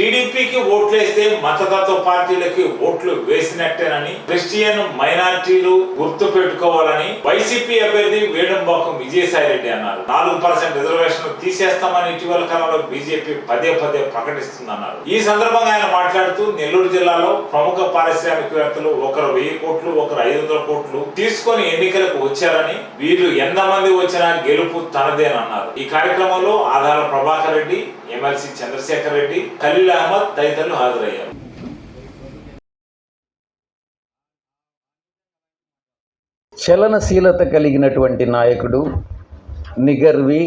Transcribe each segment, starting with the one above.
టీడీపీకి ఓట్లు వేస్తే మతతత్వ పార్టీలకి ఓట్లు వేసినట్టేనని క్రిస్టియన్ మైనారిటీలు గుర్తు పెట్టుకోవాలని వైసీపీ అభ్యర్థి వేణుంబాకం విజయసాయి రెడ్డి అన్నారు. నాలుగు పర్సెంట్ రిజర్వేషన్ తీసేస్తామని ఇటీవల కాలంలో బీజేపీ పదే పదే ప్రకటిస్తుందన్నారు. ఈ సందర్భంగా ఆయన మాట్లాడుతూ నెల్లూరు జిల్లాలో ప్రముఖ పారిశ్రామికవేత్తలు ఒకరు వెయ్యి కోట్లు ఒకరు ఐదు వందల కోట్లు తీసుకొని ఎన్నికలకు వచ్చారని వీళ్ళు ఎంతమంది వచ్చినా గెలుపు తనదేనన్నారు. ఈ కార్యక్రమంలో ఆధార ప్రభాకర్ రెడ్డి ఎమ్మెల్సీ చంద్రశేఖర్ రెడ్డి ఖలీల్ అహ్మద్ తదితరులు హాజరయ్యారు. చలనశీలత కలిగినటువంటి నాయకుడు నిగర్వి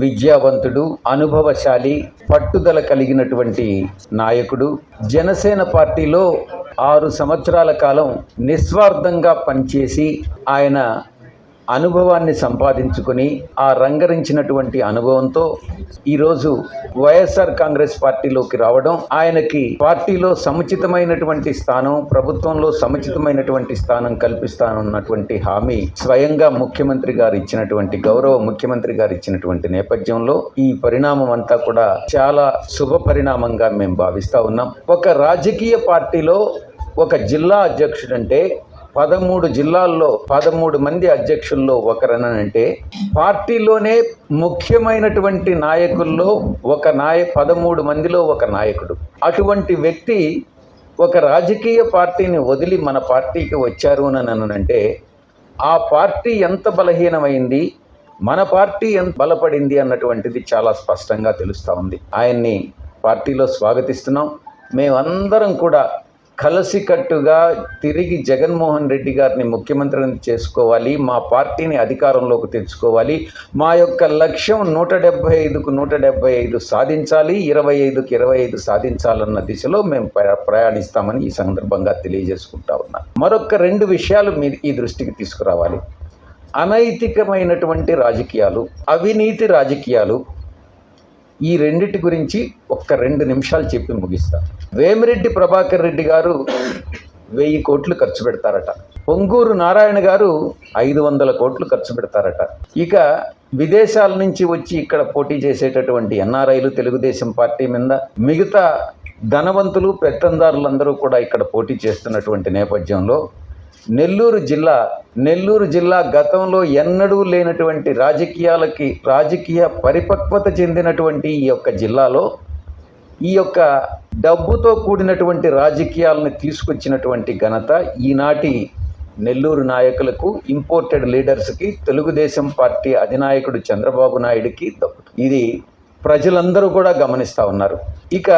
విద్యావంతుడు అనుభవశాలి పట్టుదల కలిగినటువంటి నాయకుడు జనసేన పార్టీలో ఆరు సంవత్సరాల కాలం నిస్వార్థంగా పనిచేసి ఆయన అనుభవాన్ని సంపాదించుకొని ఆ రంగరించినటువంటి అనుభవంతో ఈరోజు వైఎస్ఆర్ కాంగ్రెస్ పార్టీలోకి రావడం ఆయనకి పార్టీలో సముచితమైనటువంటి స్థానం ప్రభుత్వంలో సముచితమైనటువంటి స్థానం కల్పిస్తానన్నటువంటి హామీ స్వయంగా ముఖ్యమంత్రి గారు ఇచ్చినటువంటి గౌరవ ముఖ్యమంత్రి గారు ఇచ్చినటువంటి నేపథ్యంలో ఈ పరిణామం అంతా కూడా చాలా శుభ పరిణామంగా మేము భావిస్తా ఉన్నాం. ఒక రాజకీయ పార్టీలో ఒక జిల్లా అధ్యక్షుడంటే పదమూడు జిల్లాల్లో పదమూడు మంది అధ్యక్షుల్లో ఒకరనంటే పార్టీలోనే ముఖ్యమైనటువంటి నాయకుల్లో ఒక నాయ పదమూడు మందిలో ఒక నాయకుడు. అటువంటి వ్యక్తి ఒక రాజకీయ పార్టీని వదిలి మన పార్టీకి వచ్చారు అని అనంటే ఆ పార్టీ ఎంత బలహీనమైంది మన పార్టీ ఎంత బలపడింది అన్నటువంటిది చాలా స్పష్టంగా తెలుస్తూ ఉంది. ఆయన్ని పార్టీలో స్వాగతిస్తున్నాం. మేమందరం కూడా కలసికట్టుగా తిరిగి జగన్మోహన్ రెడ్డి గారిని ముఖ్యమంత్రిని చేసుకోవాలి మా పార్టీని అధికారంలోకి తెచ్చుకోవాలి మా యొక్క లక్ష్యం నూట డెబ్బై ఐదుకు నూట డెబ్బై ఐదు సాధించాలి ఇరవై ఐదుకు ఇరవై ఐదు సాధించాలన్న దిశలో మేము ప్రయాణిస్తామని ఈ సందర్భంగా తెలియజేసుకుంటా ఉన్నా. మరొక రెండు విషయాలు మీరు ఈ దృష్టికి తీసుకురావాలి. అనైతికమైనటువంటి రాజకీయాలు అవినీతి రాజకీయాలు ఈ రెండిటి గురించి ఒక్క రెండు నిమిషాలు చెప్పి ముగిస్తా. వేమిరెడ్డి ప్రభాకర్ రెడ్డి గారు వెయ్యి కోట్లు ఖర్చు పెడతారట. పొంగూరు నారాయణ గారు ఐదు వందల కోట్లు ఖర్చు పెడతారట. ఇక విదేశాల నుంచి వచ్చి ఇక్కడ పోటీ చేసేటటువంటి ఎన్ఆర్ఐలు తెలుగుదేశం పార్టీ మీద మిగతా ధనవంతులు పెత్తందారులందరూ కూడా ఇక్కడ పోటీ చేస్తున్నటువంటి నేపథ్యంలో నెల్లూరు జిల్లా నెల్లూరు జిల్లా గతంలో ఎన్నడూ లేనటువంటి రాజకీయాలకి రాజకీయ పరిపక్వత చెందినటువంటి ఈ యొక్క జిల్లాలో ఈ యొక్క డబ్బుతో కూడినటువంటి రాజకీయాలను తీసుకొచ్చినటువంటి ఘనత ఈనాటి నెల్లూరు నాయకులకు ఇంపోర్టెడ్ లీడర్స్కి తెలుగుదేశం పార్టీ అధినాయకుడు చంద్రబాబు నాయుడికి దక్కుతుంది ఇది ప్రజలందరూ కూడా గమనిస్తూ ఉన్నారు. ఇక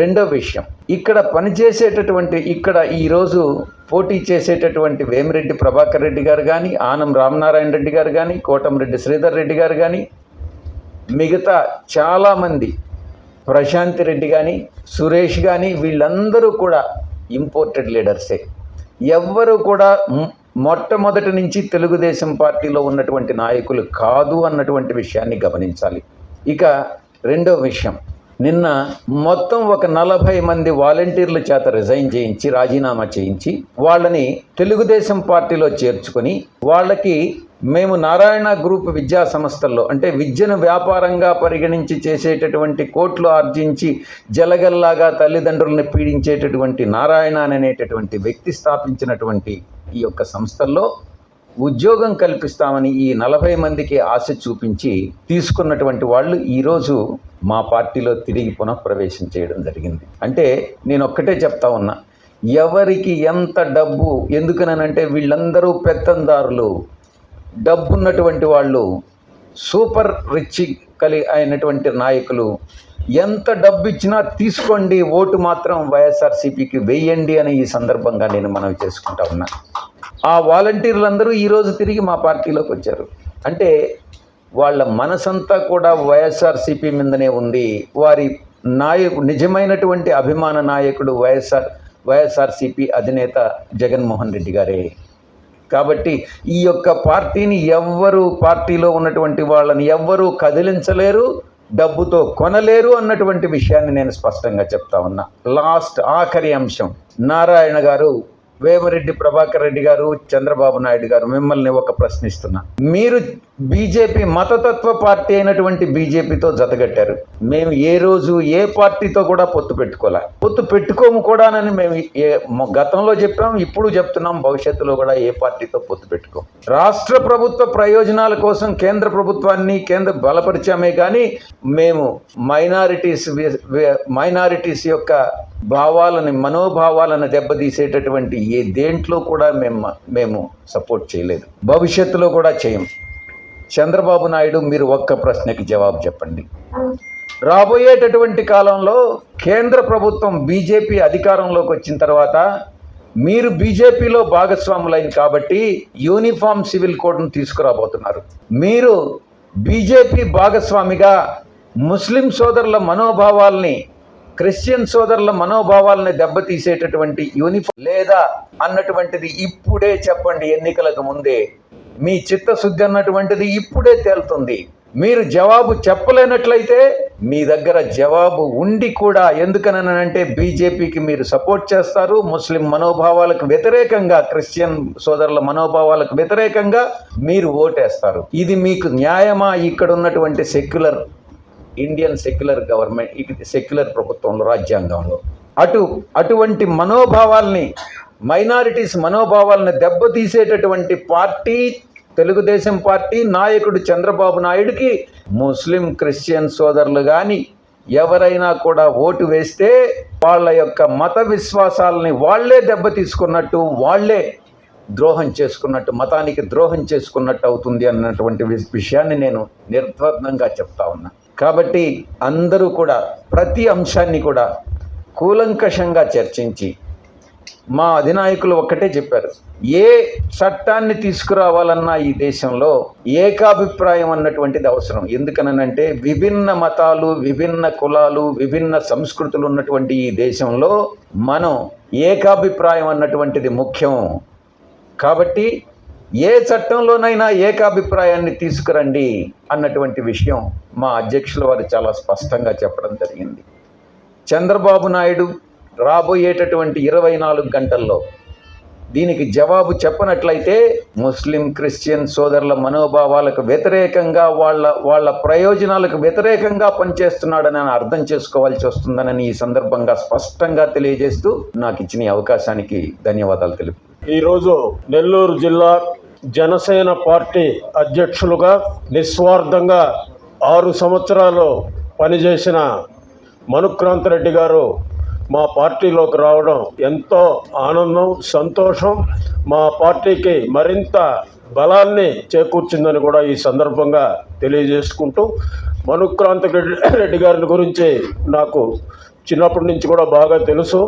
రెండో విషయం. ఇక్కడ పనిచేసేటటువంటి ఇక్కడ ఈరోజు పోటీ చేసేటటువంటి వేమిరెడ్డి ప్రభాకర్ రెడ్డి గారు కానీ ఆనం రామనారాయణ రెడ్డి గారు కానీ కోటంరెడ్డి శ్రీధర్ రెడ్డి గారు కానీ మిగతా చాలామంది ప్రశాంతి రెడ్డి కానీ సురేష్ కానీ వీళ్ళందరూ కూడా ఇంపోర్టెడ్ లీడర్సే. ఎవ్వరు కూడా మొట్టమొదటి నుంచి తెలుగుదేశం పార్టీలో ఉన్నటువంటి నాయకులు కాదు అన్నటువంటి విషయాన్ని గమనించాలి. ఇక రెండో విషయం. నిన్న మొత్తం ఒక నలభై మంది వాలంటీర్ల చేత రిజైన్ చేయించి రాజీనామా చేయించి వాళ్ళని తెలుగుదేశం పార్టీలో చేర్చుకొని వాళ్ళకి మేము నారాయణ గ్రూప్ విద్యా సంస్థల్లో అంటే విద్యను వ్యాపారంగా పరిగణించి చేసేటటువంటి కోట్లు ఆర్జించి జలగల్లాగా తల్లిదండ్రులను పీడించేటటువంటి నారాయణ అనేటటువంటి వ్యక్తి స్థాపించినటువంటి ఈ యొక్క సంస్థల్లో ఉద్యోగం కల్పిస్తామని ఈ నలభై మందికి ఆశ చూపించి తీసుకున్నటువంటి వాళ్ళు ఈరోజు మా పార్టీలో తిరిగి పునఃప్రవేశం చేయడం జరిగింది. అంటే నేను ఒక్కటే చెప్తా ఉన్నా ఎవరికి ఎంత డబ్బు ఎందుకనంటే వీళ్ళందరూ పెత్తందారులు డబ్బున్నటువంటి వాళ్ళు సూపర్ రిచ్ కలి అయినటువంటి నాయకులు ఎంత డబ్బు ఇచ్చినా తీసుకోండి ఓటు మాత్రం వైఎస్ఆర్సీపీకి వేయండి అని ఈ సందర్భంగా నేను మనవి చేసుకుంటా ఉన్నా. ఆ వాలంటీర్లందరూ ఈరోజు తిరిగి మా పార్టీలోకి వచ్చారు. అంటే వాళ్ళ మనసంతా కూడా వైఎస్ఆర్సీపీ మీదనే ఉంది. వారి నాయకు నిజమైనటువంటి అభిమాన నాయకుడు వైఎస్ఆర్ వైఎస్ఆర్సీపీ అధినేత జగన్మోహన్ రెడ్డి గారే. కాబట్టి ఈ యొక్క పార్టీని ఎవ్వరు పార్టీలో ఉన్నటువంటి వాళ్ళని ఎవ్వరూ కదిలించలేరు డబ్బుతో కొనలేరు అన్నటువంటి విషయాన్ని నేను స్పష్టంగా చెప్తా ఉన్నా. లాస్ట్ ఆఖరి అంశం. నారాయణ గారు వేమరెడ్డి ప్రభాకర్ రెడ్డి గారు చంద్రబాబు నాయుడు గారు మిమ్మల్ని ఒక ప్రశ్నిస్తున్నా. మీరు బీజేపీ మతతత్వ పార్టీ అయినటువంటి బీజేపీతో జతగట్టారు. మేము ఏ రోజు ఏ పార్టీతో కూడా పొత్తు పెట్టుకోలే. పొత్తు పెట్టుకోము కూడానని మేము ఏ- గతంలో చెప్పాం ఇప్పుడు చెప్తున్నాం భవిష్యత్తులో కూడా ఏ పార్టీతో పొత్తు పెట్టుకోం. రాష్ట్ర ప్రభుత్వ ప్రయోజనాల కోసం కేంద్ర ప్రభుత్వాన్ని కేంద్ర బలపరిచామే కానీ మేము మైనారిటీస్ మైనారిటీస్ యొక్క భావాలని మనోభావాలను దెబ్బతీసేటటువంటి ఏ దేంట్లో కూడా మేము మేము సపోర్ట్ చేయలేదు. భవిష్యత్తులో కూడా చేయం. చంద్రబాబు నాయుడు మీరు ఒక్క ప్రశ్నకి జవాబు చెప్పండి. రాబోయేటటువంటి కాలంలో కేంద్ర ప్రభుత్వం బీజేపీ అధికారంలోకి వచ్చిన తర్వాత మీరు బీజేపీలో భాగస్వాములైన కాబట్టి యూనిఫామ్ సివిల్ కోడ్ను తీసుకురాబోతున్నారు. మీరు బీజేపీ భాగస్వామిగా ముస్లిం సోదరుల మనోభావాల్ని క్రిస్టియన్ సోదరుల మనోభావాలని దెబ్బతీసేటటువంటి యూనిఫామ్ లేదా అన్నటువంటిది ఇప్పుడే చెప్పండి ఎన్నికలకు ముందే. మీ చిత్తశుద్ధి అన్నటువంటిది ఇప్పుడే తేలుతుంది. మీరు జవాబు చెప్పలేనట్లయితే మీ దగ్గర జవాబు ఉండి కూడా ఎందుకనంటే బీజేపీకి మీరు సపోర్ట్ చేస్తారు. ముస్లిం మనోభావాలకు వ్యతిరేకంగా క్రిస్టియన్ సోదరుల మనోభావాలకు వ్యతిరేకంగా మీరు ఓటేస్తారు. ఇది మీకు న్యాయమా? ఇక్కడ ఉన్నటువంటి సెక్యులర్ ఇండియన్ సెక్యులర్ గవర్నమెంట్ ఇది సెక్యులర్ ప్రభుత్వంలో రాజ్యాంగంలో. అటు అటువంటి మనోభావాల్ని మైనారిటీస్ మనోభావాలను దెబ్బతీసేటటువంటి పార్టీ తెలుగుదేశం పార్టీ నాయకుడు చంద్రబాబు నాయుడికి ముస్లిం క్రిస్టియన్ సోదరులు కానీ ఎవరైనా కూడా ఓటు వేస్తే వాళ్ళ యొక్క మత విశ్వాసాలని వాళ్ళే దెబ్బతీసుకున్నట్టు వాళ్ళే ద్రోహం చేసుకున్నట్టు మతానికి ద్రోహం చేసుకున్నట్టు అవుతుంది అన్నటువంటి విషయాన్ని నేను నిర్ద్వందంగా చెప్తా ఉన్నా. కాబట్టి అందరూ కూడా ప్రతి అంశాన్ని కూడా కూలంకషంగా చర్చించి మా అధినాయకులు ఒక్కటే చెప్పారు. ఏ చట్టాన్ని తీసుకురావాలన్నా ఈ దేశంలో ఏకాభిప్రాయం అన్నటువంటిది అవసరం. ఎందుకనంటే విభిన్న మతాలు విభిన్న కులాలు విభిన్న సంస్కృతులు ఉన్నటువంటి ఈ దేశంలో మనం ఏకాభిప్రాయం అన్నటువంటిది ముఖ్యం. కాబట్టి ఏ చట్టంలోనైనా ఏకాభిప్రాయాన్ని తీసుకురండి అన్నటువంటి విషయం మా అధ్యక్షుల వారు చాలా స్పష్టంగా చెప్పడం జరిగింది. చంద్రబాబు నాయుడు రాబోయేటటువంటి ఇరవై నాలుగు గంటల్లో దీనికి జవాబు చెప్పనట్లయితే ముస్లిం క్రిస్టియన్ సోదరుల మనోభావాలకు వ్యతిరేకంగా వాళ్ళ వాళ్ళ ప్రయోజనాలకు వ్యతిరేకంగా పనిచేస్తున్నాడని అర్థం చేసుకోవాల్సి వస్తుందని ఈ సందర్భంగా స్పష్టంగా తెలియజేస్తూ నాకు ఇచ్చిన అవకాశానికి ధన్యవాదాలు తెలుపు ఈరోజు నెల్లూరు జిల్లా జనసేన పార్టీ అధ్యక్షులుగా నిస్వార్థంగా ఆరు సంవత్సరాలు పనిచేసిన మనుక్రాంత్ రెడ్డి గారు మా పార్టీలోకి రావడం ఎంతో ఆనందం సంతోషం. మా పార్టీకి మరింత బలాన్ని చేకూర్చిందని కూడా ఈ సందర్భంగా తెలియజేసుకుంటూ మనుక్రాంత్ రెడ్డి గారిని గురించి నాకు చిన్నప్పటి నుంచి కూడా బాగా తెలుసు.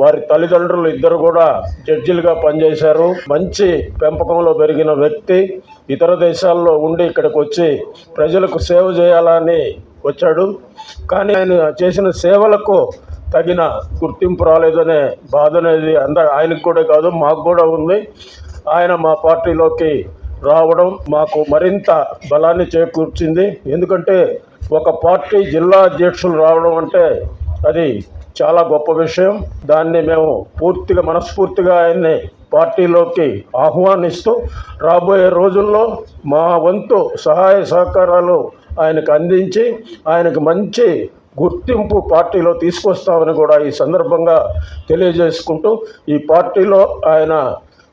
వారి తల్లిదండ్రులు ఇద్దరు కూడా జడ్జిలుగా పనిచేశారు. మంచి పెంపకంలో పెరిగిన వ్యక్తి ఇతర దేశాల్లో ఉండి ఇక్కడికి వచ్చి ప్రజలకు సేవ చేయాలని వచ్చాడు. కానీ ఆయన చేసిన సేవలకు తగిన గుర్తింపు రాలేదనే బాధ అనేది అంద ఆయనకు కూడా కాదు మాకు కూడా ఉంది. ఆయన మా పార్టీలోకి రావడం మాకు మరింత బలాన్ని చేకూర్చింది. ఎందుకంటే ఒక పార్టీ జిల్లా అధ్యక్షులు రావడం అంటే అది చాలా గొప్ప విషయం. దాన్ని మేము పూర్తిగా మనస్ఫూర్తిగా ఆయన్ని పార్టీలోకి ఆహ్వానిస్తూ రాబోయే రోజుల్లో మా వంతు సహాయ సహకారాలు ఆయనకు అందించి ఆయనకు మంచి గుర్తింపు పార్టీలో తీసుకొస్తామని కూడా ఈ సందర్భంగా తెలియజేసుకుంటూ ఈ పార్టీలో ఆయన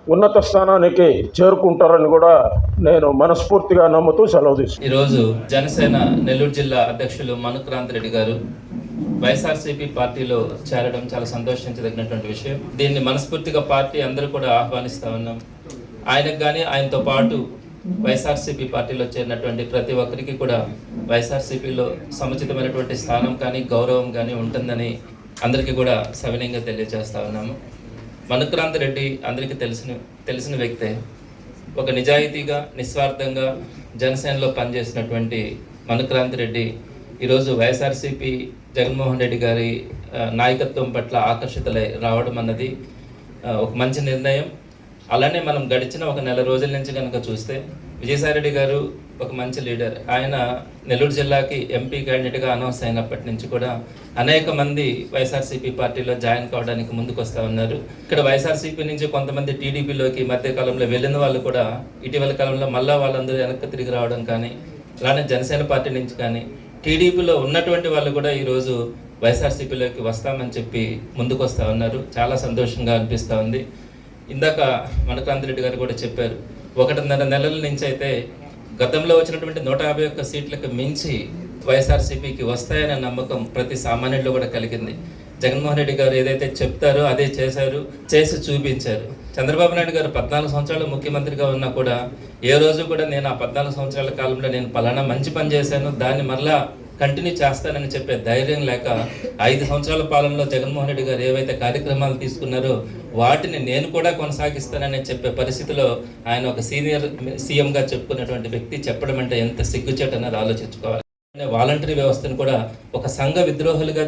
ఉన్నత స్థానానికి చేరుకుంటారని కూడా నేను మనస్ఫూర్తిగా నమ్ముతూ సెలవు తీసుకున్నాను ఈరోజు జనసేన నెల్లూరు జిల్లా అధ్యక్షులు మనుక్రాంత్ రెడ్డి గారు వైఎస్ఆర్సీపీ పార్టీలో చేరడం చాలా సంతోషించదగినటువంటి విషయం. దీన్ని మనస్ఫూర్తిగా పార్టీ అందరూ కూడా ఆహ్వానిస్తా ఉన్నాం. ఆయనకు కానీ ఆయనతో పాటు వైఎస్ఆర్సీపీ పార్టీలో చేరినటువంటి ప్రతి ఒక్కరికి కూడా వైఎస్ఆర్సీపీలో సముచితమైనటువంటి స్థానం కానీ గౌరవం కానీ ఉంటుందని అందరికీ కూడా సవినయంగా తెలియజేస్తా ఉన్నాము. మనుక్రాంత్ రెడ్డి అందరికీ తెలిసిన తెలిసిన వ్యక్తే. ఒక నిజాయితీగా నిస్వార్థంగా జనసేనలో పనిచేసినటువంటి మనుక్రాంత్ రెడ్డి ఈరోజు వైఎస్ఆర్సీపీ జగన్మోహన్ రెడ్డి గారి నాయకత్వం పట్ల ఆకర్షితులై రావడం అన్నది ఒక మంచి నిర్ణయం. అలానే మనం గడిచిన ఒక నెల రోజుల నుంచి కనుక చూస్తే విజయసాయిరెడ్డి గారు ఒక మంచి లీడర్. ఆయన నెల్లూరు జిల్లాకి ఎంపీ క్యాండిడేట్గా అనౌన్స్ అయినప్పటి నుంచి కూడా అనేక మంది వైఎస్ఆర్సీపీ పార్టీలో జాయిన్ కావడానికి ముందుకు వస్తూ ఉన్నారు. ఇక్కడ వైఎస్ఆర్సీపీ నుంచి కొంతమంది టీడీపీలోకి మధ్యకాలంలో వెళ్ళిన వాళ్ళు కూడా ఇటీవల కాలంలో మళ్ళా వాళ్ళందరూ వెనక్కి తిరిగి రావడం కానీ అలానే జనసేన పార్టీ నుంచి కానీ టీడీపీలో ఉన్నటువంటి వాళ్ళు కూడా ఈరోజు వైఎస్ఆర్సీపీలోకి వస్తామని చెప్పి ముందుకు వస్తూ ఉన్నారు. చాలా సంతోషంగా అనిపిస్తూ ఉంది. ఇందాక మనకాంత్ రెడ్డి గారు కూడా చెప్పారు ఒకటిన్నర నెలల నుంచి అయితే గతంలో వచ్చినటువంటి నూట యాభై ఒక్క సీట్లకు మించి వైఎస్ఆర్సీపీకి వస్తాయనే నమ్మకం ప్రతి సామాన్యుల్లో కూడా కలిగింది. జగన్మోహన్ రెడ్డి గారు ఏదైతే చెప్తారో అదే చేశారు చేసి చూపించారు. చంద్రబాబు నాయుడు గారు పద్నాలుగు సంవత్సరాలు ముఖ్యమంత్రిగా ఉన్నా కూడా ఏ రోజు కూడా నేను ఆ పద్నాలుగు సంవత్సరాల కాలంలో నేను పలానా మంచి పని చేశాను దాన్ని మరలా కంటిన్యూ చేస్తానని చెప్పే ధైర్యం లేక ఐదు సంవత్సరాల పాలనలో జగన్మోహన్ రెడ్డి గారు ఏవైతే కార్యక్రమాలు తీసుకున్నారో వాటిని నేను కూడా కొనసాగిస్తానని చెప్పే పరిస్థితిలో ఆయన ఒక సీనియర్ సీఎంగా చెప్పుకున్నటువంటి వ్యక్తి చెప్పడం అంటే ఎంత సిగ్గుచేట అన్నది ఆలోచించుకోవాలి. వాలంటరీ వ్యవస్థను కూడా ఒక సంఘ విద్రోహులుగా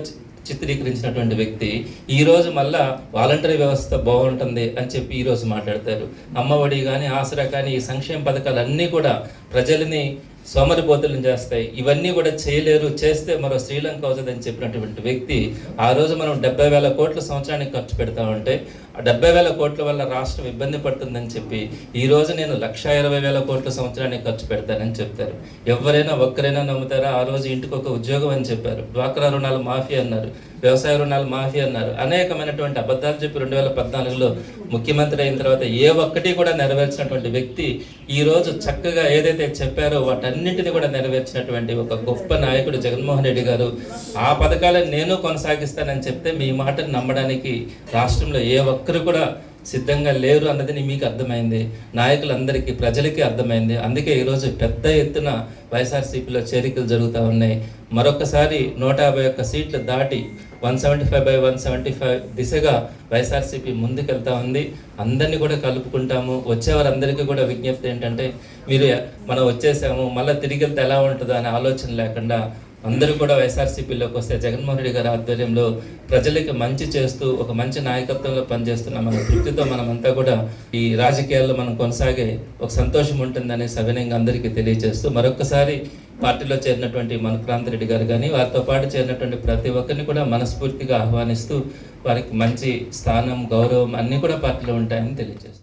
చిత్రీకరించినటువంటి వ్యక్తి ఈరోజు మళ్ళా వాలంటరీ వ్యవస్థ బాగుంటుంది అని చెప్పి ఈరోజు మాట్లాడతారు. అమ్మఒడి కానీ ఆసరా కానీ ఈ సంక్షేమ పథకాలు అన్నీ కూడా ప్రజలని సోమరిపోతులను చేస్తాయి. ఇవన్నీ కూడా చేయలేరు చేస్తే మరో శ్రీలంక అవుతుందని చెప్పినటువంటి వ్యక్తి ఆ రోజు మనం డెబ్బై వేల కోట్ల సంవత్సరానికి ఖర్చు పెడతామంటే ఆ డెబ్బై వేల కోట్ల వల్ల రాష్ట్రం ఇబ్బంది పడుతుందని చెప్పి ఈ రోజు నేను లక్ష ఇరవై వేల కోట్ల సంవత్సరానికి ఖర్చు పెడతానని చెప్తారు. ఎవరైనా ఒక్కరైనా నమ్ముతారా? ఆ రోజు ఇంటికి ఒక ఉద్యోగం అని చెప్పారు. డ్వాక్రా రుణాలు మాఫీ అన్నారు. వ్యవసాయ రుణాలు మాఫీ అన్నారు. అనేకమైనటువంటి అబద్ధాలు చెప్పి రెండు వేల పద్నాలుగులో ముఖ్యమంత్రి అయిన తర్వాత ఏ ఒక్కటి కూడా నెరవేర్చినటువంటి వ్యక్తి ఈరోజు చక్కగా ఏదైతే చెప్పారో వాటన్నింటిని కూడా నెరవేర్చినటువంటి ఒక గొప్ప నాయకుడు జగన్మోహన్ రెడ్డి గారు ఆ పథకాలను నేను కొనసాగిస్తానని చెప్తే మీ మాటను నమ్మడానికి రాష్ట్రంలో ఏ ఒక్కరు కూడా సిద్ధంగా లేరు అన్నది మీకు అర్థమైంది. నాయకులందరికీ ప్రజలకి అర్థమైంది. అందుకే ఈరోజు పెద్ద ఎత్తున వైఎస్ఆర్సీపీలో చేరికలు జరుగుతూ ఉన్నాయి. మరొకసారి నూట యాభై ఒక్క సీట్లు దాటి one seventy five by one seventy five దిశగా వైఎస్ఆర్సీపీ ముందుకెళ్తా ఉంది. అందరినీ కూడా కలుపుకుంటాము. వచ్చేవారందరికీ కూడా విజ్ఞప్తి ఏంటంటే మీరు మనం వచ్చేసాము మళ్ళీ తిరిగి వెళ్తే ఎలా ఉంటుందో అనే ఆలోచన లేకుండా అందరూ కూడా వైఎస్ఆర్సీపీలోకి వస్తే జగన్మోహన్ రెడ్డి గారి ఆధ్వర్యంలో ప్రజలకి మంచి చేస్తూ ఒక మంచి నాయకత్వంలో పనిచేస్తున్న మన తృప్తితో మనమంతా కూడా ఈ రాజకీయాల్లో మనం కొనసాగే ఒక సంతోషం ఉంటుందని సవినయంగా అందరికీ తెలియజేస్తూ మరొకసారి పార్టీలో చేరినటువంటి మన క్రాంతిరెడ్డి గారు కానీ వారితో పాటు చేరినటువంటి ప్రతి ఒక్కరిని కూడా మనస్ఫూర్తిగా ఆహ్వానిస్తూ వారికి మంచి స్థానం గౌరవం అన్నీ కూడా పార్టీలో ఉంటాయని తెలియజేస్తారు